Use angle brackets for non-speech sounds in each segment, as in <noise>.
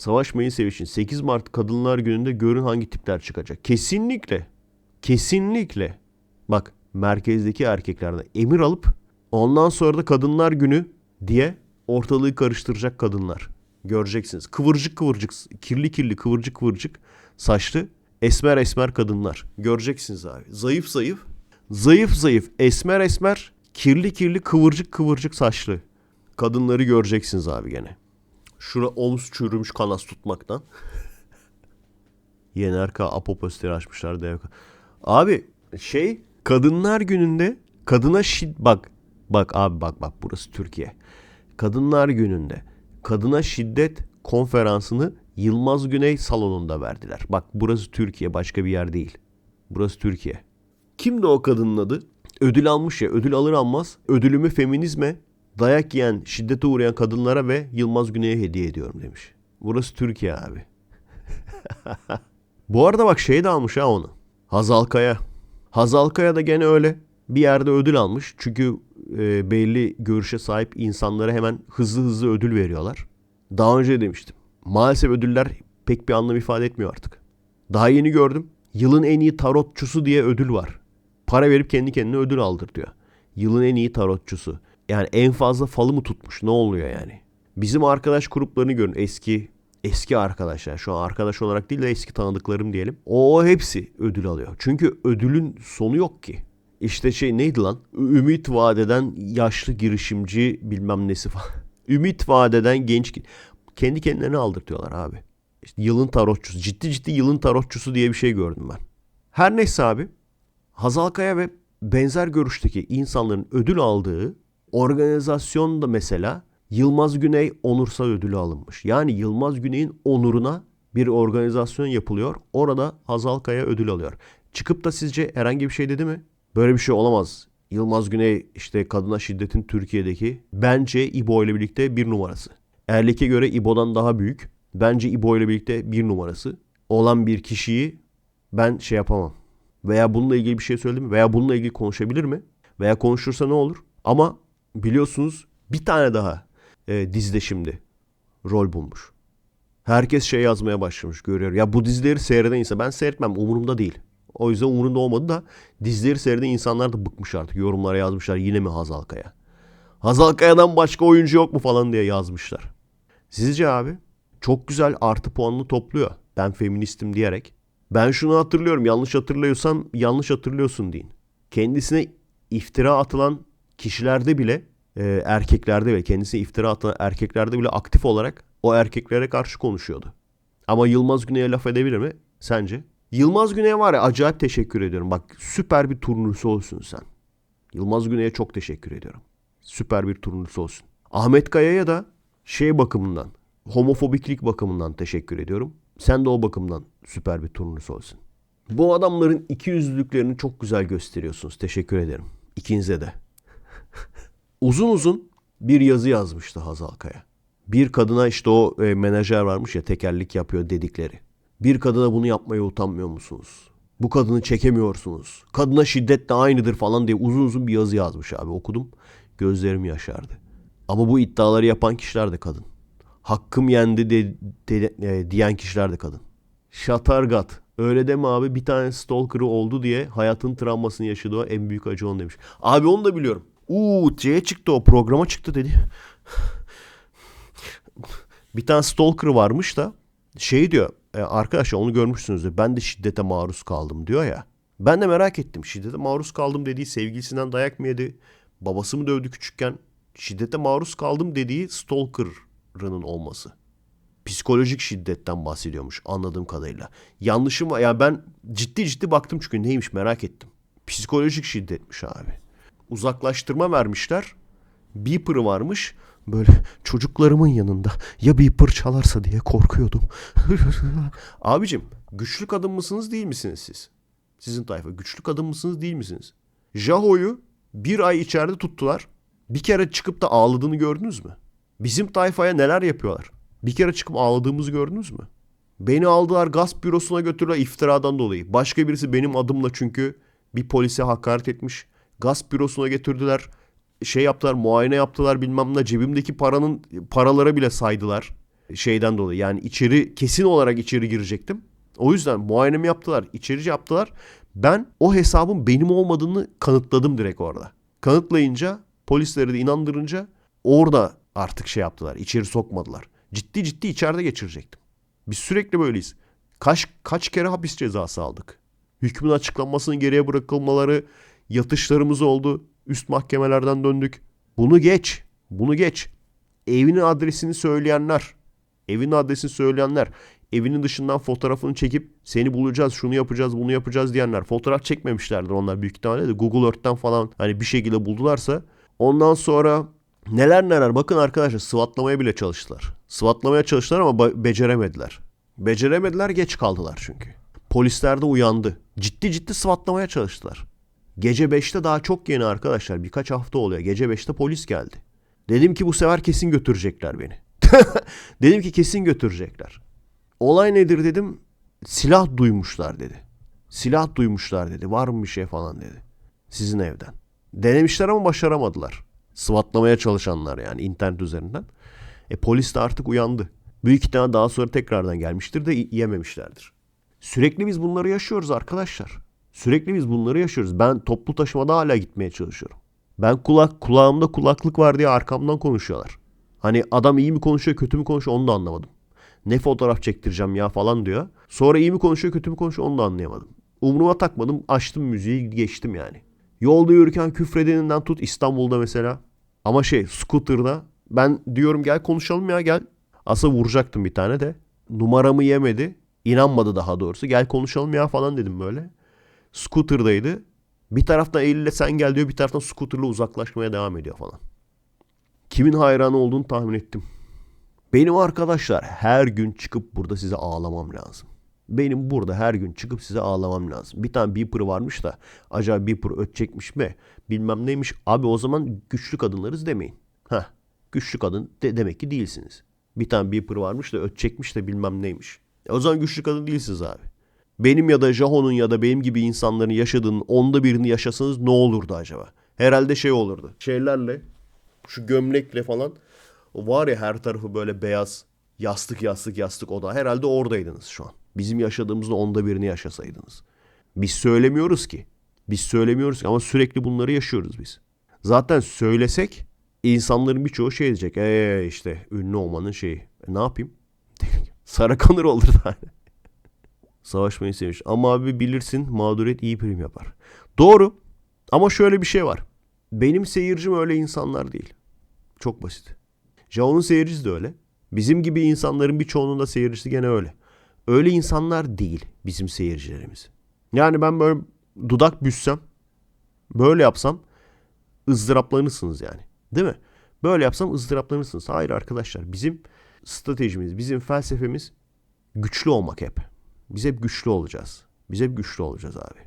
Savaşmayın sevişin. 8 Mart Kadınlar Günü'nde görün hangi tipler çıkacak. Kesinlikle. Kesinlikle. Bak merkezdeki erkeklerden emir alıp ondan sonra da Kadınlar Günü diye ortalığı karıştıracak kadınlar. Göreceksiniz. Kıvırcık kıvırcık, kirli kirli kıvırcık kıvırcık saçlı esmer esmer kadınlar. Göreceksiniz abi. Zayıf zayıf. Zayıf zayıf esmer esmer kirli kirli kıvırcık kıvırcık saçlı. Kadınları göreceksiniz abi gene. Şura omuz çürümüş kanas tutmaktan. Yener K. Apoposteri açmışlar dev. Abi şey kadınlar gününde kadına şid bak bak abi bak bak burası Türkiye. Kadınlar gününde kadına şiddet konferansını Yılmaz Güney salonunda verdiler. Bak burası Türkiye başka bir yer değil. Burası Türkiye. Kimdi o kadının adı? Ödül almış ya ödül alır almaz ödülümü feminizme dayak yiyen şiddete uğrayan kadınlara ve Yılmaz Güney'e hediye ediyorum demiş. Burası Türkiye abi. <laughs> Bu arada bak şey de almış ha onu. Hazal Kaya. Hazal Kaya da gene öyle bir yerde ödül almış. Çünkü e, belli görüşe sahip insanlara hemen hızlı hızlı ödül veriyorlar. Daha önce demiştim. Maalesef ödüller pek bir anlam ifade etmiyor artık. Daha yeni gördüm. Yılın en iyi tarotçusu diye ödül var. Para verip kendi kendine ödül aldır diyor. Yılın en iyi tarotçusu. Yani en fazla falı mı tutmuş? Ne oluyor yani? Bizim arkadaş gruplarını görün. Eski eski arkadaşlar. Şu an arkadaş olarak değil de eski tanıdıklarım diyelim. O hepsi ödül alıyor. Çünkü ödülün sonu yok ki. İşte şey neydi lan? Ümit vadeden yaşlı girişimci bilmem nesi falan. <laughs> Ümit vadeden genç kendi kendilerine aldırtıyorlar abi. İşte yılın tarotçusu. Ciddi ciddi yılın tarotçusu diye bir şey gördüm ben. Her neyse abi. Hazal Kaya ve benzer görüşteki insanların ödül aldığı organizasyon da mesela Yılmaz Güney onursal ödülü alınmış. Yani Yılmaz Güney'in onuruna bir organizasyon yapılıyor. Orada Hazal Kaya ödül alıyor. Çıkıp da sizce herhangi bir şey dedi mi? Böyle bir şey olamaz. Yılmaz Güney işte kadına şiddetin Türkiye'deki bence İbo ile birlikte bir numarası. Erlik'e göre İbo'dan daha büyük. Bence İbo ile birlikte bir numarası. Olan bir kişiyi ben şey yapamam. Veya bununla ilgili bir şey söyledi mi? Veya bununla ilgili konuşabilir mi? Veya konuşursa ne olur? Ama biliyorsunuz bir tane daha e, dizide şimdi rol bulmuş. Herkes şey yazmaya başlamış görüyor. Ya bu dizileri seyreden insan ben seyretmem umurumda değil. O yüzden umurumda olmadı da dizileri seyreden insanlar da bıkmış artık. Yorumlara yazmışlar yine mi Hazal Kaya? Hazal Kaya'dan başka oyuncu yok mu falan diye yazmışlar. Sizce abi? Çok güzel artı puanını topluyor. Ben feministim diyerek. Ben şunu hatırlıyorum. Yanlış hatırlıyorsam yanlış hatırlıyorsun deyin. Kendisine iftira atılan kişilerde bile e, erkeklerde bile kendisine iftira atılan erkeklerde bile aktif olarak o erkeklere karşı konuşuyordu. Ama Yılmaz Güney'e laf edebilir mi? Sence? Yılmaz Güney'e var ya acayip teşekkür ediyorum. Bak süper bir turnusu olsun sen. Yılmaz Güney'e çok teşekkür ediyorum. Süper bir turnusu olsun. Ahmet Kaya'ya da şey bakımından, homofobiklik bakımından teşekkür ediyorum. Sen de o bakımdan süper bir turnusu olsun. Bu adamların iki yüzlülüklerini çok güzel gösteriyorsunuz. Teşekkür ederim. İkinize de. Uzun uzun bir yazı yazmıştı Hazal Kaya. Bir kadına işte o e, menajer varmış ya tekerlik yapıyor dedikleri. Bir kadına bunu yapmaya utanmıyor musunuz? Bu kadını çekemiyorsunuz. Kadına şiddet de aynıdır falan diye uzun uzun bir yazı yazmış abi. Okudum. Gözlerim yaşardı. Ama bu iddiaları yapan kişiler de kadın. Hakkım yendi de, de, e, diyen kişiler de kadın. Şatargat. Öyle deme abi bir tane stalker'ı oldu diye hayatın travmasını yaşadı o en büyük acı on demiş. Abi onu da biliyorum. Uuu şeye çıktı o programa çıktı dedi. bir tane stalker varmış da şey diyor e, arkadaşlar onu görmüşsünüzdür. Ben de şiddete maruz kaldım diyor ya. Ben de merak ettim. Şiddete maruz kaldım dediği sevgilisinden dayak mı yedi? Babası mı dövdü küçükken? Şiddete maruz kaldım dediği stalker'ının olması. Psikolojik şiddetten bahsediyormuş anladığım kadarıyla. Yanlışım var. Yani ben ciddi ciddi baktım çünkü neymiş merak ettim. Psikolojik şiddetmiş abi. Uzaklaştırma vermişler. Beeper'ı varmış. Böyle çocuklarımın yanında ya Beeper çalarsa diye korkuyordum. <laughs> Abicim güçlü kadın mısınız değil misiniz siz? Sizin tayfa güçlü kadın mısınız değil misiniz? Jaho'yu bir ay içeride tuttular. Bir kere çıkıp da ağladığını gördünüz mü? Bizim tayfaya neler yapıyorlar? Bir kere çıkıp ağladığımızı gördünüz mü? Beni aldılar gasp bürosuna götürdüler iftiradan dolayı. Başka birisi benim adımla çünkü bir polise hakaret etmiş. Gasp bürosuna getirdiler. Şey yaptılar, muayene yaptılar bilmem ne. Cebimdeki paranın paralara bile saydılar. Şeyden dolayı yani içeri kesin olarak içeri girecektim. O yüzden muayenemi yaptılar, içerici yaptılar. Ben o hesabın benim olmadığını kanıtladım direkt orada. Kanıtlayınca polisleri de inandırınca orada artık şey yaptılar. içeri sokmadılar. Ciddi ciddi içeride geçirecektim. Biz sürekli böyleyiz. Kaç kaç kere hapis cezası aldık. Hükmün açıklanmasının geriye bırakılmaları, yatışlarımız oldu. Üst mahkemelerden döndük. Bunu geç. Bunu geç. Evinin adresini söyleyenler, evinin adresini söyleyenler, evinin dışından fotoğrafını çekip seni bulacağız, şunu yapacağız, bunu yapacağız diyenler. Fotoğraf çekmemişlerdir onlar büyük ihtimalle de Google Earth'ten falan hani bir şekilde buldularsa. Ondan sonra neler neler bakın arkadaşlar sıvatlamaya bile çalıştılar. Sıvatlamaya çalıştılar ama beceremediler. Beceremediler geç kaldılar çünkü. Polisler de uyandı. Ciddi ciddi sıvatlamaya çalıştılar. Gece 5'te daha çok yeni arkadaşlar. Birkaç hafta oluyor. Gece 5'te polis geldi. Dedim ki bu sefer kesin götürecekler beni. <laughs> dedim ki kesin götürecekler. Olay nedir dedim. Silah duymuşlar dedi. Silah duymuşlar dedi. Var mı bir şey falan dedi. Sizin evden. Denemişler ama başaramadılar. Sıvatlamaya çalışanlar yani internet üzerinden. E polis de artık uyandı. Büyük ihtimal daha sonra tekrardan gelmiştir de yememişlerdir. Sürekli biz bunları yaşıyoruz arkadaşlar. Sürekli biz bunları yaşıyoruz. Ben toplu taşımada hala gitmeye çalışıyorum. Ben kulak kulağımda kulaklık var diye arkamdan konuşuyorlar. Hani adam iyi mi konuşuyor kötü mü konuşuyor onu da anlamadım. Ne fotoğraf çektireceğim ya falan diyor. Sonra iyi mi konuşuyor kötü mü konuşuyor onu da anlayamadım. Umruma takmadım açtım müziği geçtim yani. Yolda yürürken küfredeninden tut İstanbul'da mesela. Ama şey scooter'da ben diyorum gel konuşalım ya gel. Aslında vuracaktım bir tane de. Numaramı yemedi. İnanmadı daha doğrusu. Gel konuşalım ya falan dedim böyle. Scooter'daydı. Bir taraftan Eylül'le sen gel diyor. Bir taraftan scooter'la uzaklaşmaya devam ediyor falan. Kimin hayranı olduğunu tahmin ettim. Benim arkadaşlar her gün çıkıp burada size ağlamam lazım. Benim burada her gün çıkıp size ağlamam lazım. Bir tane Beeper varmış da acaba Beeper ötecekmiş mi bilmem neymiş. Abi o zaman güçlü kadınlarız demeyin. Heh güçlü kadın de demek ki değilsiniz. Bir tane Beeper varmış da ötecekmiş de bilmem neymiş. E o zaman güçlü kadın değilsiniz abi. Benim ya da Jaho'nun ya da benim gibi insanların yaşadığının onda birini yaşasanız ne olurdu acaba? Herhalde şey olurdu. Şeylerle şu gömlekle falan var ya her tarafı böyle beyaz yastık yastık yastık oda. Herhalde oradaydınız şu an. Bizim yaşadığımızın onda birini yaşasaydınız. Biz söylemiyoruz ki. Biz söylemiyoruz ki ama sürekli bunları yaşıyoruz biz. Zaten söylesek insanların birçoğu şey diyecek. Eee işte ünlü olmanın şeyi. E, ne yapayım? <laughs> Sarı kanır olur da. Savaşmayı sevmiş. Ama abi bilirsin mağduriyet iyi prim yapar. Doğru. Ama şöyle bir şey var. Benim seyircim öyle insanlar değil. Çok basit. Jao'nun seyircisi de öyle. Bizim gibi insanların birçoğunun da seyircisi gene öyle. Öyle insanlar değil bizim seyircilerimiz. Yani ben böyle dudak büssem, böyle yapsam ızdıraplanırsınız yani. Değil mi? Böyle yapsam ızdıraplanırsınız. Hayır arkadaşlar bizim stratejimiz, bizim felsefemiz güçlü olmak hep. Biz hep güçlü olacağız. Biz hep güçlü olacağız abi.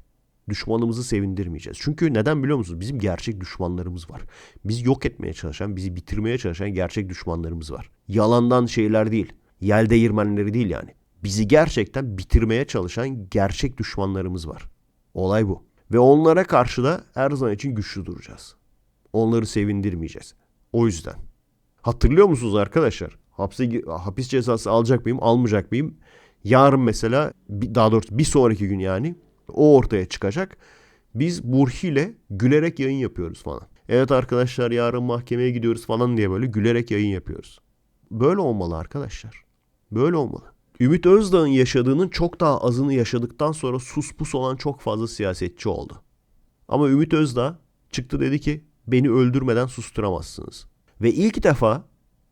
Düşmanımızı sevindirmeyeceğiz. Çünkü neden biliyor musunuz? Bizim gerçek düşmanlarımız var. Biz yok etmeye çalışan, bizi bitirmeye çalışan gerçek düşmanlarımız var. Yalandan şeyler değil. Yel değirmenleri değil yani. Bizi gerçekten bitirmeye çalışan gerçek düşmanlarımız var. Olay bu. Ve onlara karşı da her zaman için güçlü duracağız. Onları sevindirmeyeceğiz. O yüzden. Hatırlıyor musunuz arkadaşlar? Hapse, hapis cezası alacak mıyım, almayacak mıyım? Yarın mesela, daha doğrusu bir sonraki gün yani o ortaya çıkacak. Biz Burhi ile gülerek yayın yapıyoruz falan. Evet arkadaşlar yarın mahkemeye gidiyoruz falan diye böyle gülerek yayın yapıyoruz. Böyle olmalı arkadaşlar. Böyle olmalı. Ümit Özdağ'ın yaşadığının çok daha azını yaşadıktan sonra sus pus olan çok fazla siyasetçi oldu. Ama Ümit Özdağ çıktı dedi ki beni öldürmeden susturamazsınız. Ve ilk defa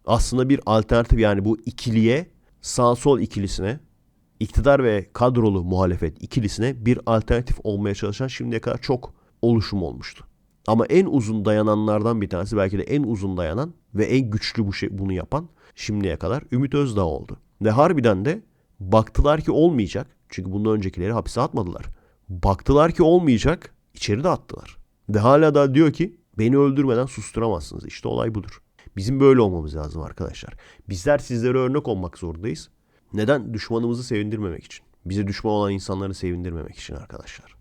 aslında bir alternatif yani bu ikiliye sağ sol ikilisine iktidar ve kadrolu muhalefet ikilisine bir alternatif olmaya çalışan şimdiye kadar çok oluşum olmuştu. Ama en uzun dayananlardan bir tanesi belki de en uzun dayanan ve en güçlü bu şey bunu yapan şimdiye kadar Ümit Özdağ oldu. Ve harbiden de baktılar ki olmayacak. Çünkü bundan öncekileri hapise atmadılar. Baktılar ki olmayacak, içeri de attılar. Ve hala da diyor ki beni öldürmeden susturamazsınız. İşte olay budur. Bizim böyle olmamız lazım arkadaşlar. Bizler sizlere örnek olmak zorundayız. Neden? Düşmanımızı sevindirmemek için. Bize düşman olan insanları sevindirmemek için arkadaşlar.